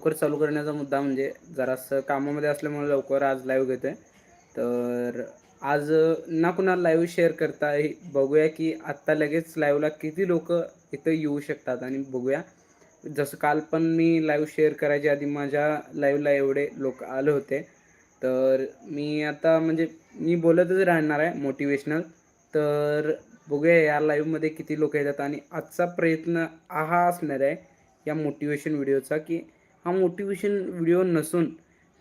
लवकर चालू करण्याचा मुद्दा म्हणजे जरासं कामामध्ये असल्यामुळे लवकर आज लाईव्ह आहे तर आज ना कुणाला लाईव्ह शेअर करता हे बघूया की आत्ता लगेच लाईव्हला किती लोक इथं येऊ शकतात आणि बघूया. जसं काल पण मी लाईव्ह शेअर करायच्या आधी माझ्या लाईव्हला एवढे लोक आले होते. तर मी आता म्हणजे मी बोलतच राहणार आहे मोटिवेशनल तर बघूया या लाईव्हमध्ये किती लोक येतात आणि आजचा प्रयत्न हा असणार आहे या मोटिवेशन व्हिडिओचा की हा मोटिवेशन व्हिडिओ नसून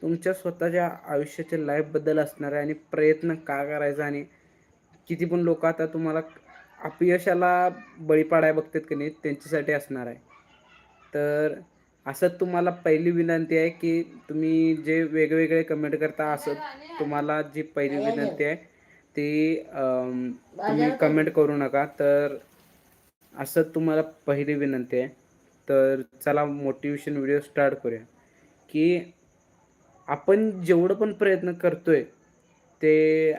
तुमच्या स्वतःच्या आयुष्याच्या लाईफबद्दल असणार आहे आणि प्रयत्न का करायचा आणि किती पण लोक आता तुम्हाला अपयशाला बळी पाडाय बघतात की नाही त्यांच्यासाठी असणार आहे. तर असं तुम्हाला पहिली विनंती आहे की तुम्ही जे वेगवेगळे कमेंट करता असं तुम्हाला जी पहिली विनंती आहे ती तुम्ही कमेंट करू नका. तर असं तुम्हाला पहिली विनंती आहे. तर चला मोटिवेशन व्हिडिओ स्टार्ट करूया. की आपण जेवढं पण प्रयत्न करतोय ते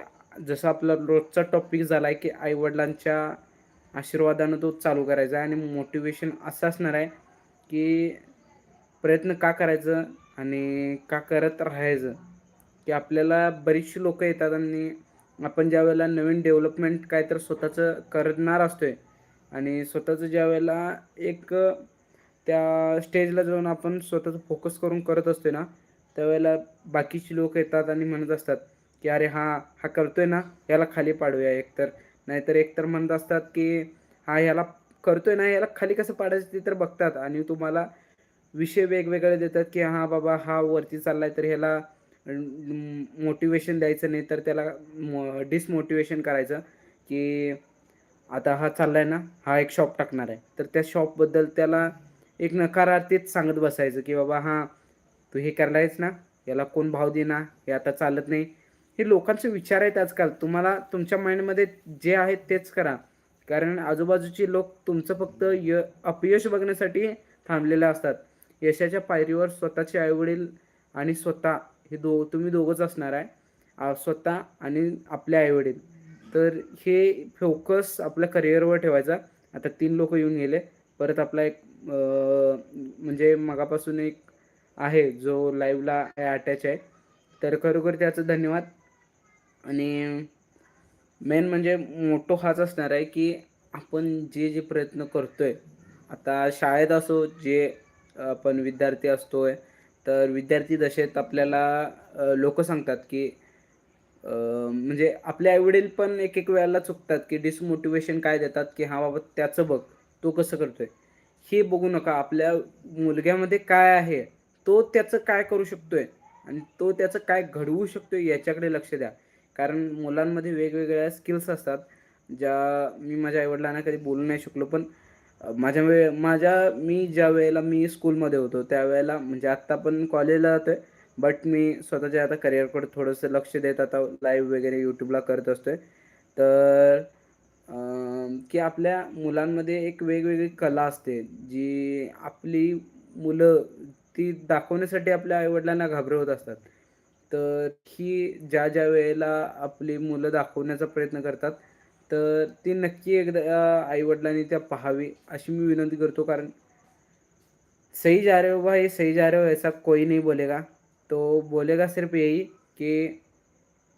जसं आपला रोजचा टॉपिक झाला आहे की आईवडिलांच्या आशीर्वादानं तो चालू करायचा आहे आणि मोटिवेशन असं असणार आहे की प्रयत्न का करायचं आणि का करत राहायचं. की आपल्याला बरीचशी लोकं येतात आणि आपण ज्या वेळेला नवीन डेव्हलपमेंट काय तर स्वतःचं करणार असतोय आणि स्वतःचं ज्या वेळेला एक त्या स्टेजला जाऊन आपण स्वतःचं फोकस करून करत असतो ना त्यावेळेला बाकीची लोक येतात आणि म्हणत असतात की अरे हा हा करतोय ना याला खाली पाडूया एकतर. नाहीतर एकतर म्हणत असतात की हा याला करतोय ना याला खाली कसं पाडायचं ते तर बघतात. आणि तुम्हाला विषय वेगवेगळे देतात की हा बाबा हा वरती चाललाय तर ह्याला मोटिवेशन द्यायचं नाही तर त्याला डिसमोटिवेशन करायचं की आता हा चाललाय ना हा एक शॉप टाकणार आहे. तर त्या शॉपबद्दल त्याला एक नकारार्थीच सांगत बसायचं की बाबा हां तू हे करायच ना? याला कोण भाव देना हे आता चालत नाही. हे लोकांचे विचार आहेत आजकाल. तुम्हाला तुमच्या माइंडमध्ये जे आहे तेच करा. कारण आजूबाजूचे लोक तुमचं फक्त य अपयश बघण्यासाठी थांबलेले असतात. यशाच्या पायरीवर स्वतःचे आईवडील आणि स्वतः हे दो तुम्ही दोघंच असणार आहे. स्वतः आणि आपले आईवडील. तर हे फोकस आपल्या करिअरवर ठेवायचा. आता तीन लोक येऊन गेले. परत आपला एक म्हणजे मगापासून एक आहे जो लाईव्हला अटॅच आहे. तर खरोखर त्याचं धन्यवाद. आणि मेन म्हणजे मोठो हाच असणार आहे की आपण जे जे प्रयत्न करतोय आता शाळेत असो जे आपण विद्यार्थी असतोय तर विद्यार्थी दशेत आपल्याला लोक सांगतात की म्हणजे आपले आईवडील पण एक एक वेळेला चुकतात की डिसमोटिवेशन काय देतात की हा बाबा त्याचं बघ तो कसं करतोय. हे बघू नका आपल्या मुलग्यामध्ये काय आहे तो त्याचं काय करू शकतोय आणि तो त्याचं काय घडवू शकतोय याच्याकडे लक्ष द्या. कारण मुलांमध्ये वेगवेगळ्या स्किल्स असतात ज्या मी माझ्या आईवडिलांना कधी बोलू नाही शकलो पण माझ्या वे माझ्या मी ज्या वेळेला मी स्कूलमध्ये होतो त्यावेळेला म्हणजे आत्ता पण कॉलेजला जातोय बट मी स्वतःच्या आता करिअरकडे थोडंसं लक्ष देत आता लाईव्ह वगैरे यूट्यूबला करत असतोय. तर की आपल्या मुलांमध्ये एक वेगवेगळी कला असते जी आपली मुलं ती दाखवण्यासाठी आपल्या आईवडिलांना घाबरवत असतात. तर ही ज्या ज्या वेळेला आपली मुलं दाखवण्याचा प्रयत्न करतात तर ती नक्की एकदा आईवडिलांनी त्या पाहावी अशी मी विनंती करतो. कारण सही जा रहे हो भाई सही जा रहे हो ऐसा कोई नहीं बोलेगा. तो बोलेगा सिर्फ यही कि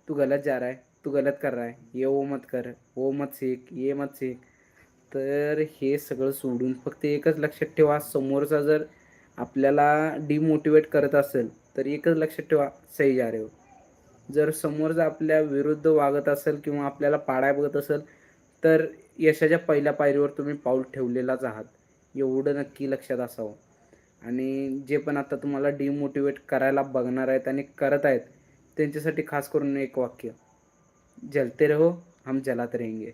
तू गलत जा रहा है. तू गलत कर रहा है ये वो मत कर वो मत सीख ये मत सीख. तर हे सगळं सोडून फक्त एकच लक्षात ठेवा समोरचा जर आपल्याला डिमोटिवेट करत असेल तर एकच लक्षात ठेवा सही जा रहे हो. जर समोरचा आपल्या विरुद्ध वागत असेल किंवा आपल्याला पाडाय बघत असेल तर यशाच्या पहिल्या पायरीवर तुम्ही पाऊल ठेवलेलाच आहात. एवढं नक्की लक्षात असावं. आणि जे पण आता तुम्हाला डिमोटिवेट करायला बघणार आहेत आणि करत आहेत त्यांच्यासाठी खास करून एक वाक्य. जलते रहो हम जलात रहेंगे।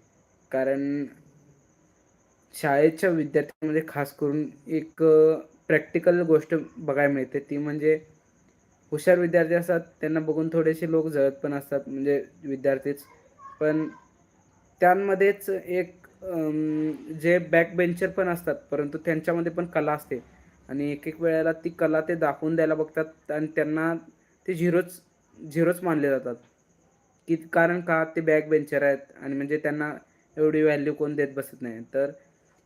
कारण शाळेच्या विद्यार्थ्यांमध्ये खास करून एक प्रॅक्टिकल गोष्ट बघायला मिळते. ती म्हणजे हुशार विद्यार्थी असतात त्यांना बघून थोडेसे लोक जळत पण असतात म्हणजे विद्यार्थीच. पण त्यांमध्येच एक जे बॅक बेंचर पण असतात परंतु त्यांच्यामध्ये पण कला असते. आणि एक एक वेळेला ती कला ते दाखवून द्यायला बघतात आणि त्यांना ते झिरोच झिरोच मानले जातात. की कारण का ते बॅक बेंचर आहेत आणि म्हणजे त्यांना एवढी व्हॅल्यू कोण देत बसत नाही. तर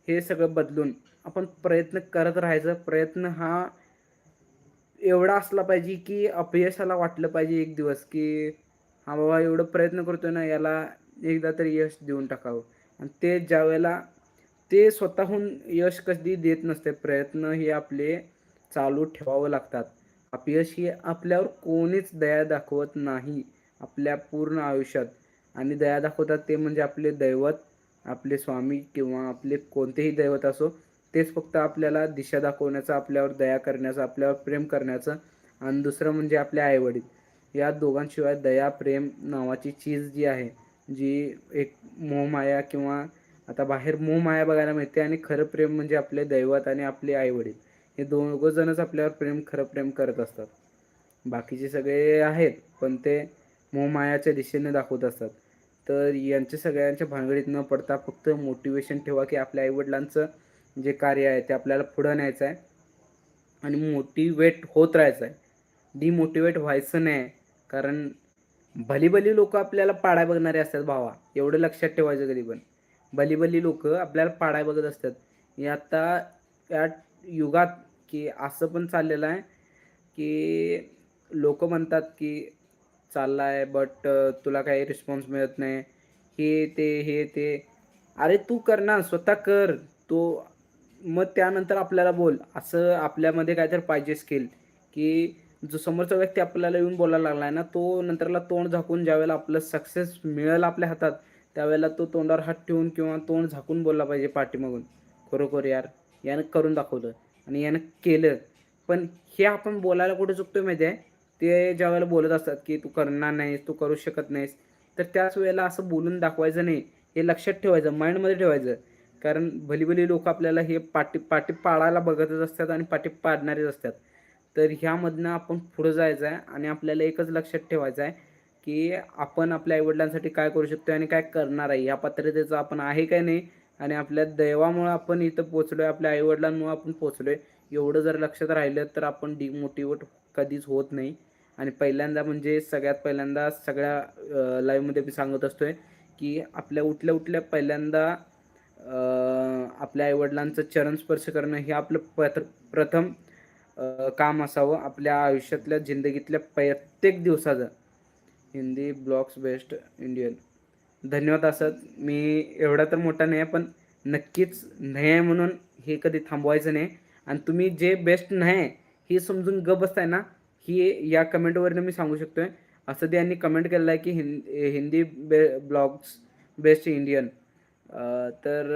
हे सगळं बदलून आपण प्रयत्न करत राहायचं. प्रयत्न हा एवढा असला पाहिजे की अपयशाला वाटलं पाहिजे एक दिवस की हा बाबा एवढं प्रयत्न करतोय ना याला एकदा तरी यश देऊन टाकावं. आणि ते ज्यावेळेला ते स्वतःहून यश कधी देत नसते प्रयत्न हे आपले चालू ठेवावं लागतात. अपयश हे आपल्यावर कोणीच दया दाखवत नाही. आपल्या पूर्ण आयुष्यात. आणि दया दाखवतात ते म्हणजे आपले दैवत आपले स्वामी किंवा आपले कोणतेही दैवत असो तेच फक्त आपल्याला दिशा दाखवण्याचं आपल्यावर दया करण्याचं आपल्यावर प्रेम करण्याचं आणि दुसरं म्हणजे आपले आईवडील. या दोघांशिवाय दया प्रेम नावाची चीज जी आहे जी एक मोहमाया किंवा आता बाहेर मोहमाया बघायला मिळते आणि खरं प्रेम म्हणजे आपले दैवत आणि आपले आईवडील. हे दोघं जणच आपल्यावर प्रेम खरं प्रेम करत असतात. बाकीचे सगळे आहेत पण ते मोहमायाच्या दिशेने दाखवत असतात. तर यांच्या सगळ्यांच्या भानगडीत न पडता फक्त मोटिवेशन ठेवा की आपल्या आईवडिलांचं जे कार्य आहे ते आपल्याला पुढं न्यायचं आहे. आणि मोटिवेट होत राहायचं आहे. डिमोटिवेट व्हायचं नाही. कारण भली भली लोक आपल्याला पाडाय बघणारे असतात भावा. एवढं लक्षात ठेवायचं कधी पण. भली भली लोक आपल्याला पाडाय बघत असतात. हे आता या युगात की असं पण चाललेलं आहे की लोक म्हणतात की चालला आहे बट तुला काही रिस्पॉन्स मिळत नाही. हे ते हे ते. अरे तू कर ना स्वतः कर. तो मग त्यानंतर आपल्याला बोल. असं आपल्यामध्ये काहीतरी पाहिजे स्किल की जो समोरचा व्यक्ती आपल्याला येऊन बोलायला लागला आहे ना तो नंतरला तोंड झाकून ज्यावेळेला आपलं सक्सेस मिळेल आपल्या हातात त्यावेळेला तो तोंडावर हात ठेवून किंवा तोंड झाकून बोलला पाहिजे पाठीमागून. खरोखर यार यानं करून दाखवलं. आणि यानं केलं. पण हे आपण बोलायला कुठे चुकतोय माहिती आहे ते ज्या वेळेला बोलत असतात की तू करणार नाहीस तू करू शकत नाहीस तर त्याच वेळेला असं बोलून दाखवायचं नाही. हे लक्षात ठेवायचं माइंडमध्ये ठेवायचं. कारण भली भली लोक आपल्याला हे पाठी पाठी पाळायला बघतच असतात आणि पाठी पाडणारेच असतात. तर ह्यामधनं आपण पुढं जायचं आहे आणि आपल्याला एकच लक्षात ठेवायचं आहे की आपण आपल्या आईवडिलांसाठी काय करू शकतो आणि काय करणार आहे. या पात्रतेचं आपण आहे काय नाही आणि आपल्या दैवामुळं आपण इथं पोचलो आहे आपल्या आईवडिलांमुळं आपण पोचलो आहे एवढं जर लक्षात राहिलं तर आपण डिमोटिवेट कधीच होत नाही. आणि पहिल्यांदा म्हणजे सगळ्यात पहिल्यांदा सगळ्या लाईव्हमध्ये मी सांगत असतो आहे की आपल्या उठल्या उठल्या पहिल्यांदा आपल्या आईवडिलांचं चरण स्पर्श करणं हे आपलं प्रथ प्रथम काम असावं. आपल्या आयुष्यातल्या जिंदगीतल्या प्रत्येक दिवसाचं. Hindi blogs best Indian. धन्यवाद असत मी एवढा तर मोठा नाही आहे पण नक्कीच नाही आहे म्हणून हे कधी थांबवायचं नाही. आणि तुम्ही जे बेस्ट नाही हे समजून ग बसताय ना ही या कमेंटवरनं मी सांगू शकतो आहे ते यांनी कमेंट केलेलं आहे की हिंद हिंदी बे ब्लॉग्स बेस्ट इंडियन तर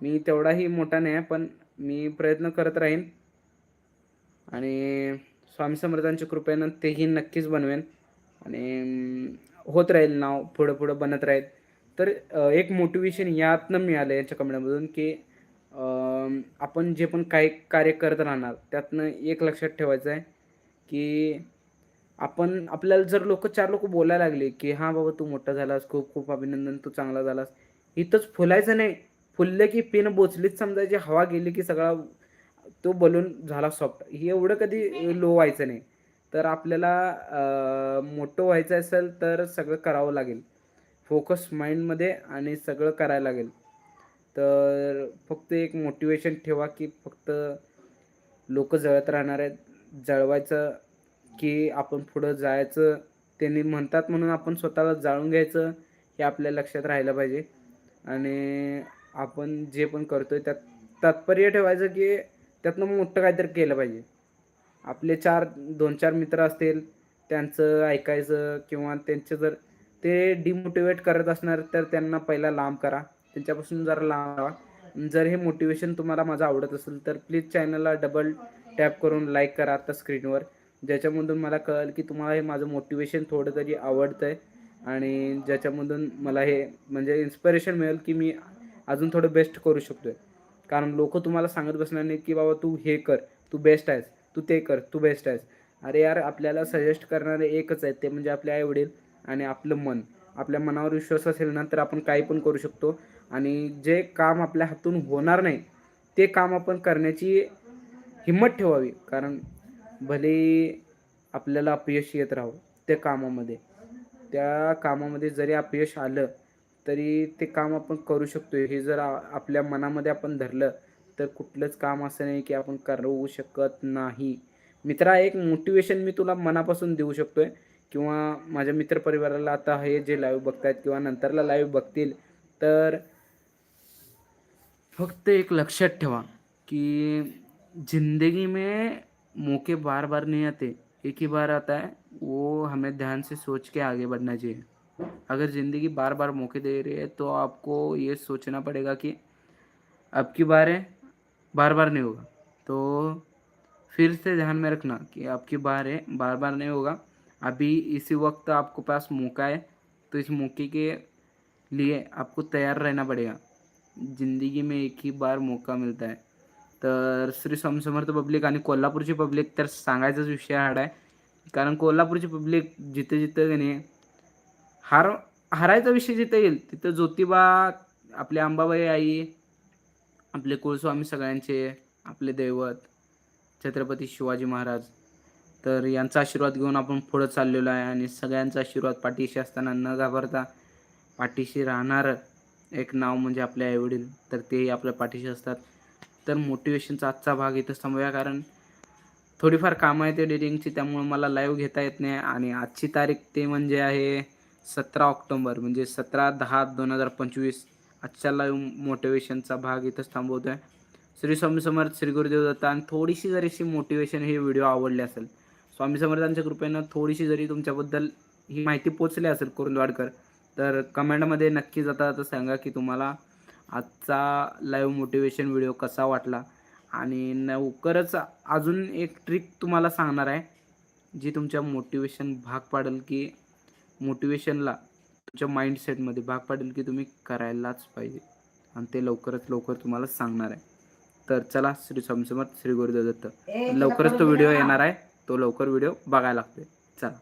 मी तेवढाही मोठा नाही आहे पण मी प्रयत्न करत राहीन. आणि स्वामी समर्थांच्या कृपेनं तेही नक्कीच बनवेन. आणि होत राहील नाव पुढं पुढं बनत राहील. तर एक मोटिवेशन यातनं मिळालं याच्या कमेंटमधून की आपण जे पण काही कार्य करत राहणार त्यातनं एक लक्षात ठेवायचं आहे की आपण आपल्याला जर लोक चार लोक बोलायला लागले की हां बाबा तू मोठा झालास खूप खूप अभिनंदन तू चांगला झालास. इथंच फुलायचं नाही. फुललं की पेन बोचलीच समजायची हवा गेली की सगळा तो बलून झाला सॉफ्ट हे एवढं कधी लो व्हायचं नाही. तर आपल्याला मोठं व्हायचं असेल तर सगळं करावं लागेल. फोकस माइंडमध्ये आणि सगळं करायला लागेल. तर फक्त एक मोटिवेशन ठेवा की फक्त लोक जळत राहणार आहेत. जळवायचं की आपण पुढं जायचं त्यांनी म्हणतात म्हणून आपण स्वतःला जाळून घ्यायचं हे आपल्या लक्षात राहिलं पाहिजे. आणि आपण जे पण करतोय त्यात तात्पर्य ठेवायचं की त्यातनं मोठं काहीतरी केलं पाहिजे. आपले चार दोन चार मित्र असतील त्यांचं ऐकायचं किंवा त्यांचे जर ते डिमोटिवेट करत असणार तर त्यांना पहिला लांब करा. त्यांच्यापासून जरा लांब राहा. जर हे मोटिवेशन तुम्हाला माझं आवडत असेल तर प्लीज चॅनलला डबल टॅप करून लाईक करा आता स्क्रीनवर ज्याच्यामधून मला कळेल की तुम्हाला हे माझं मोटिवेशन थोडं तरी आवडतं आहे आणि ज्याच्यामधून मला हे म्हणजे इन्स्पिरेशन मिळेल की मी अजून थोडं बेस्ट करू शकतो आहे कारण लोक तुम्हाला सांगत बसणार नाही की बाबा तू हे कर तू बेस्ट आहेस तू ते कर तू बेस्ट आहेस. अरे यार आपल्याला सजेस्ट करणारे एकच आहेत ते म्हणजे आपले आईवडील आणि आपलं मन. आपल्या मनावर विश्वास असेल ना तर आपण काही पण करू शकतो. आणि जे काम आपल्या हातून होणार नाही ते काम आपण करण्याची हिंमत ठेवावी. कारण भले आपल्याला अपयश येत राहावं त्या कामामध्ये त्या कामामध्ये जरी अपयश आलं तरी ते काम आपण करू शकतो हे जर आपल्या मनामध्ये आपण धरलं तर कुठलंच काम असं नाही की आपण करू शकत नाही. मित्रा एक मोटिवेशन मी तुला मनापासून देऊ शकतो आहे किंवा माझ्या मित्रपरिवाराला आता हे जे लाईव्ह बघतायत किंवा नंतरला लाईव्ह बघतील तर फक्त एक लक्षात ठेवा की ज़िंदगी में मौके बार बार नहीं आते। एक ही बार आता है, वो हमें ध्यान से सोच के आगे बढ़ना चाहिए। अगर ज़िंदगी बार बार मौके दे रही है तो आपको ये सोचना पड़ेगा कि अब की बार है बार बार नहीं होगा। तो फिर से ध्यान में रखना कि आपकी बार है बार बार नहीं होगा। अभी इसी वक्त आपको पास मौका है तो इस मौके के लिए आपको तैयार रहना पड़ेगा। ज़िंदगी में एक ही बार मौका मिलता आहे तर श्री स्वामी समर्थ पब्लिक आणि कोल्हापूरची पब्लिक तर सांगायचाच विषय हाड आहे. कारण कोल्हापूरची पब्लिक जिथे जिथं की नाही हार हारायचा विषय जिथं येईल तिथं ज्योतिबा आपले अंबाबाई आई आपले कुळस्वामी सगळ्यांचे आपले दैवत छत्रपती शिवाजी महाराज. तर यांचा आशीर्वाद घेऊन आपण पुढं चाललेलो आहे आणि सगळ्यांचा आशीर्वाद पाठीशी असताना न घाबरता पाठीशी राहणारं एक नाव म्हणजे आपले आईवडील तर तेही आपल्या पाठीशी असतात. तर मोटिवेशनचा आजचा भाग इथं थांबूया. कारण थोडीफार कामं आहेत एडिटिंगची त्यामुळे मला लाईव्ह घेता येत नाही. आणि आजची तारीख ते म्हणजे आहे सतरा ऑक्टोंबर. म्हणजे सतरा दहा दोन हजार पंचवीस. आजच्या लाईव्ह मोटिवेशनचा भाग इथंच थांबवतो आहे श्री स्वामी समर्थ श्री गुरुदेव दत्ता आणि थोडीशी जरी अशी मोटिवेशन ही व्हिडिओ आवडली असेल स्वामी समर्थांच्या कृपेनं थोडीशी जरी तुमच्याबद्दल ही माहिती पोचली असेल कुरुंदवाडकर तर कमेंटमध्ये नक्की जाता जाता सांगा की तुम्हाला आजचा लाईव्ह मोटिवेशन व्हिडिओ कसा वाटला? आणि लवकरच अजून एक ट्रिक तुम्हाला सांगणार आहे जी तुमच्या मोटिवेशन भाग पाडेल की मोटिवेशनला तुमच्या माइंडसेटमध्ये भाग पाडेल की तुम्ही करायलाच पाहिजे. आणि ते लवकरच लवकर तुम्हाला सांगणार आहे. तर चला श्री स्वामी समर्थ श्री गुरुदेव दत्त. लवकरच तो व्हिडिओ येणार आहे. तो लवकर व्हिडिओ बघायला लागतोय. चला.